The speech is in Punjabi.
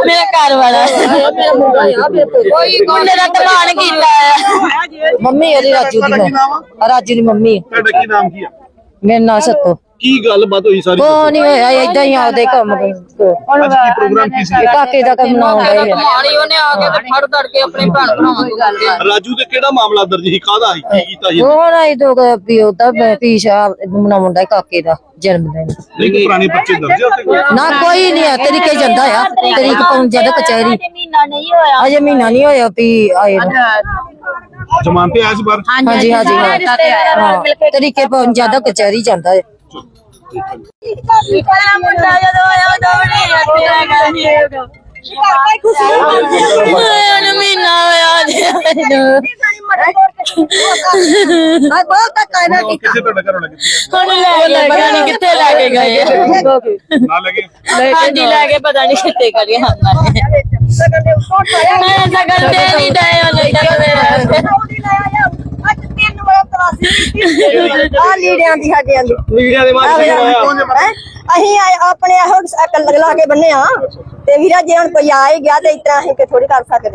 ਮੇਰਾ ਘਰ ਵਾਲਾ। ਕੋਈ ਮੁੰਡੇ ਦਾ ਤਲਾਨ ਕੀਤਾ ਹੈ ਮੰਮੀ ਉਹਦੀ ਰਾਜੂ ਦੀ ਆ ਰਾਜੂ ਦੀ ਮੰਮੀ ਤੁਹਾਡਾ ਕੀ ਨਾਮ ਕੀ ਆ? ਮੇਰੇ ਨਾਲ ਸੱਤੋ। ਕੀ ਗੱਲਬਾਤ ਹੋਈ ਸਾਰੀ? ਕੋ ਨਹੀਂ ਹੋਇਆ ਏਦਾਂ ਹੀ ਆਉਦੇ ਕੰਮ ਅੱਜ ਕੀ ਪ੍ਰੋਗਰਾਮ ਕੀ ਸੀ? ਕਾਕੇ ਦਾ ਕੰਮ ਨਾ ਹੁੰਦਾ ਹੀ ਆ। ਮਾਣੀ ਉਹਨੇ ਆ ਕੇ ਤੇ ਫੜ ਤੜ ਕੇ ਆਪਣੇ ਭੈਣ ਭਰਾਵਾਂ ਨੂੰ ਗੱਲ ਰਾਜੂ ਤੇ ਕਿਹੜਾ ਮਾਮਲਾ ਦਰਜ ਸੀ? ਕਾਹਦਾ ਸੀ? ਕੀ ਕੀਤਾ ਸੀ? ਉਹ ਨਾ ਇਹ ਦੋ ਵੀ ਉਹਦਾ ਪੀਸ਼ਾ ਮਨਾਉਂਦਾ ਕਾਕੇ ਦਾ ਜਨਮ ਦਿਨ। ਨਹੀਂ ਕੋਈ ਪੁਰਾਣੇ ਬੱਚੇ ਦਰਜ? ਨਾ ਕੋਈ ਨਹੀਂ ਆ ਤਰੀਕੇ ਜਾਂਦਾ ਆ। ਤਰੀਕ ਪਾਉਣ ਜਾਂਦਾ ਕਚਹਿਰੀ। ਮਹੀਨਾ ਨਹੀਂ ਹੋਇਆ ਅਜੇ ਮਹੀਨਾ ਨਹੀਂ ਹੋਇਆ ਵੀ ਆਏ ਜ਼ਮਾਨ ਤੇ ਆਇਆ ਸੀ ਬਾਹਰ ਹਾਂਜੀ ਹਾਂਜੀ ਹਾਂ। ਤਰੀਕੇ ਪਾਉਣ ਜਾਂਦਾ ਕਚਹਿਰੀ ਜਾਂਦਾ ਹੈ ਪਹਿਲਾ ਮੁੰਡਾ ਜਦੋਂ ਆਇਆ ਉਦੋਂ ਵੀ ਨਹੀਂ ਇੱਥੇ ਸੀ ਹੁਣ ਮਹੀਨਾ ਹੋਇਆ ਜੀ ਕਿਸੇ ਤੁਹਾਡਾ ਘਰੋਂ ਲੱਗੇ ਹੁਣ ਲੈ ਕੇ ਪਤਾ ਨਹੀਂ ਕਿੱਥੇ ਲੈ ਕੇ ਗਏ ਨਾ ਲੱਗੇ ਹਾਂਜੀ ਲੈ ਕੇ ਪਤਾ ਨਹੀਂ ਕਿੱਥੇ ਕਰੀਏ ਉਹਨਾਂ ਮੈਂ ਸਗਨ ਦੇ ਨਹੀਂ ਦਏ ਉਹਨੇ ਕਹਿੰਦੇ ਆ ਲੀੜਿਆਂ ਦੀ ਸਾਡਿਆਂ ਦੀ ਮੀਡੀਆ ਦੇ। ਹੈਂ? ਅਸੀਂ ਆਏ ਆਪਣੇ ਇਹੋ ਅਕਲ ਲਗਾ ਕੇ ਬੰਨੇ ਆ। ਤੇ ਵੀਰਾ ਜੇ ਹੁਣ ਕੋਈ ਆ ਹੀ ਗਿਆ ਤੇ ਇਤਨਾ ਅਸੀਂ ਕਿ ਥੋੜੀ ਕਰ ਸਕਦੇ।